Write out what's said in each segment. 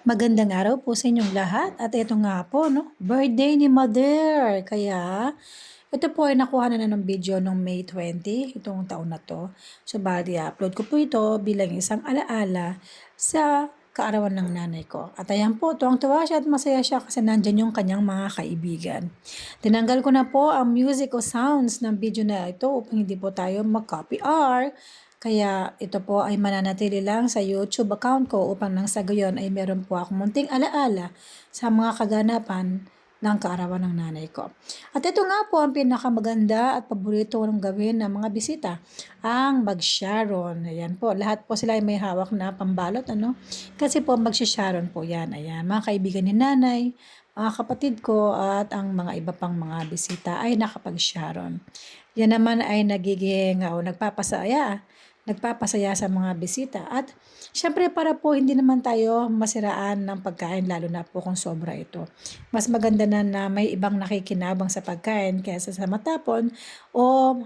Magandang araw po sa inyong lahat at ito nga po, no, birthday ni Mother. Kaya ito po ay nakuha na na ng video noong May 20, itong taon na to. So bali upload ko po ito bilang isang alaala sa kaarawan ng nanay ko. At ayan po, tuwang-tuwa siya at masaya siya kasi nandyan yung kanyang mga kaibigan. Tinanggal ko na po ang music o sounds ng video na ito upang hindi po tayo mag-copy R. Kaya ito po ay mananatili lang sa YouTube account ko upang nang sa gayon ay meron po akong munting alaala sa mga kaganapan ng kaarawan ng nanay ko. At ito nga po ang pinakamaganda at paborito ng gawin ng mga bisita, ang mag-sharon. Ayan po, lahat po sila ay may hawak na pambalot, ano? Kasi po mag-sharon po yan. Ayan, mga kaibigan ni nanay, mga kapatid ko at ang mga iba pang mga bisita ay nakapag-sharon. Yan naman ay nagiging, o nagpapasaya nagpapasaya sa mga bisita. At syempre para po hindi naman tayo masiraan ng pagkain lalo na po kung sobra ito. Mas maganda na na may ibang nakikinabang sa pagkain kaysa sa matapon o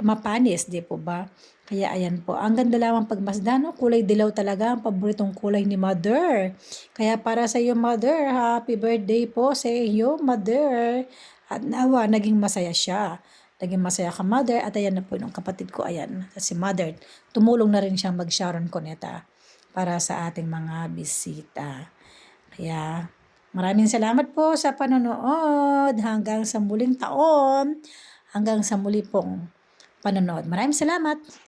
mapanis, di po ba? Kaya ayan po, ang ganda lamang pagmasdan, no? kulay dilaw talaga ang paboritong kulay ni Mother. Kaya para sa iyo Mother, happy birthday po sa iyo Mother. At nawa, naging masaya siya. Naging masaya ka mother at ayan na po yung kapatid ko ayan. Si mother tumulong na rin siyang mag Sharon Coneta para sa ating mga bisita. Kaya maraming salamat po sa panonood hanggang sa muling taon hanggang sa muli pong panonood. Maraming salamat